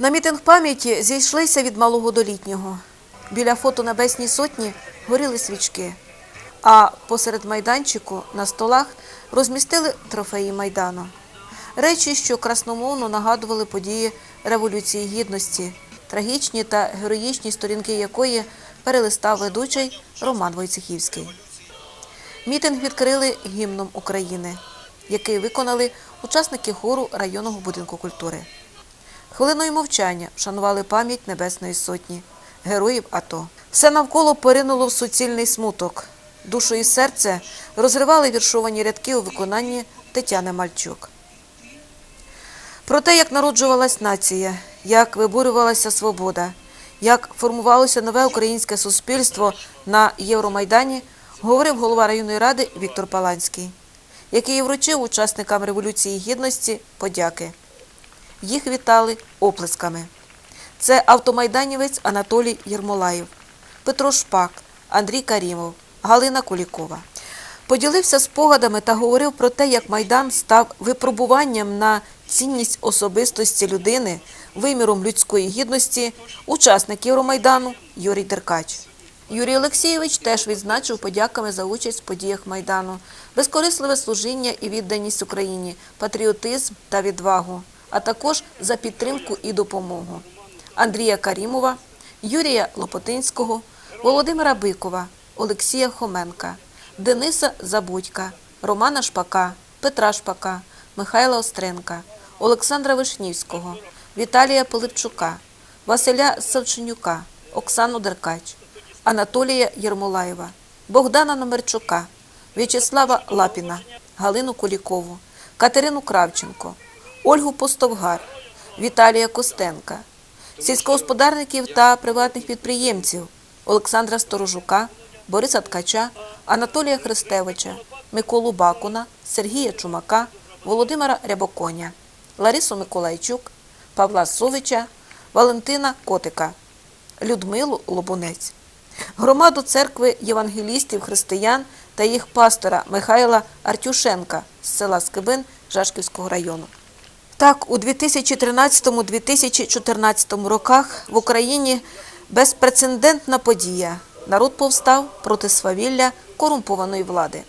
На мітинг пам'яті зійшлися від малого до літнього. Біля фото Небесній сотні горіли свічки, а посеред майданчику на столах розмістили трофеї Майдану. Речі, що красномовно нагадували події Революції Гідності, трагічні та героїчні сторінки якої перелистав ведучий Роман Войцехівський. Мітинг відкрили гімном України, який виконали учасники хору районного будинку культури. Хвилиною мовчання вшанували пам'ять Небесної Сотні, героїв АТО. Все навколо поринуло в суцільний смуток. Душу і серце розривали віршовані рядки у виконанні Тетяни Мальчук. Про те, як народжувалась нація, як виборювалася свобода, як формувалося нове українське суспільство на Євромайдані, говорив голова районної ради Віктор Паланський, який вручив учасникам Революції Гідності подяки. Їх вітали оплесками. Це автомайданівець Анатолій Єрмолаєв, Петро Шпак, Андрій Карімов, Галина Кулікова. Поділився спогадами та говорив про те, як Майдан став випробуванням на цінність особистості людини, виміром людської гідності, учасник Євромайдану Юрій Деркач. Юрій Олексійович теж відзначив подяками за участь в подіях Майдану, безкорисливе служіння і відданість Україні, патріотизм та відвагу, а також за підтримку і допомогу. Андрія Карімова, Юрія Лопотинського, Володимира Бикова, Олексія Хоменка, Дениса Забудька, Романа Шпака, Петра Шпака, Михайла Остренка, Олександра Вишнівського, Віталія Пилипчука, Василя Савченюка, Оксану Деркач, Анатолія Єрмолаєва, Богдана Номерчука, В'ячеслава Лапіна, Галину Кулікову, Катерину Кравченко, Ольгу Постовгар, Віталія Костенка, сільськогосподарників та приватних підприємців Олександра Сторожука, Бориса Ткача, Анатолія Христевича, Миколу Бакуна, Сергія Чумака, Володимира Рябоконя, Ларису Миколайчук, Павла Совича, Валентина Котика, Людмилу Лобунець, громаду церкви євангелістів християн та їх пастора Михайла Артюшенка з села Скибин Жашківського району. Так, у 2013-2014 роках в Україні безпрецедентна подія. Народ повстав проти свавілля корумпованої влади.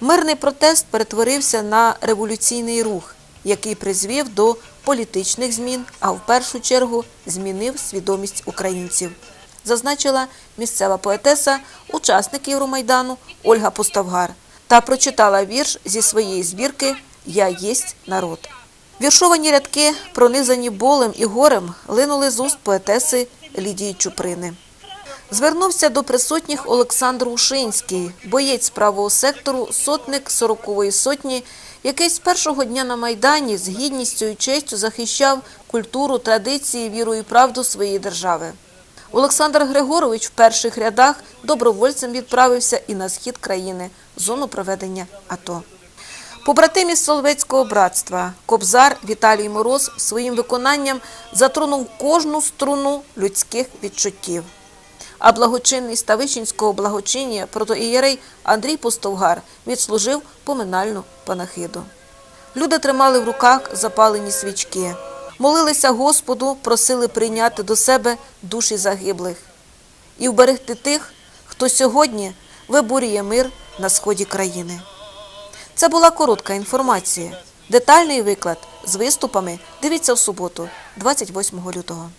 Мирний протест перетворився на революційний рух, який призвів до політичних змін, а в першу чергу змінив свідомість українців. Зазначила місцева поетеса, учасник Євромайдану Ольга Пустовгар та прочитала вірш зі своєї збірки Я єсть народ. Віршовані рядки, пронизані болем і горем, линули з уст поетеси Лідії Чуприни. Звернувся до присутніх Олександр Ушинський, боєць правого сектору, сотник 40-ї сотні, який з першого дня на Майдані з гідністю і честю захищав культуру, традиції, віру і правду своєї держави. Олександр Григорович в перших рядах добровольцем відправився і на схід країни, зону проведення АТО. Побратим Соловецького братства Кобзар Віталій Мороз своїм виконанням затронув кожну струну людських відчуттів. А благочинний Ставичинського благочиння протоієрей Андрій Пустовгар відслужив поминальну панахиду. Люди тримали в руках запалені свічки, молилися Господу, просили прийняти до себе душі загиблих і вберегти тих, хто сьогодні виборює мир на сході країни. Це була коротка інформація. Детальний виклад з виступами дивіться в суботу, 28 лютого.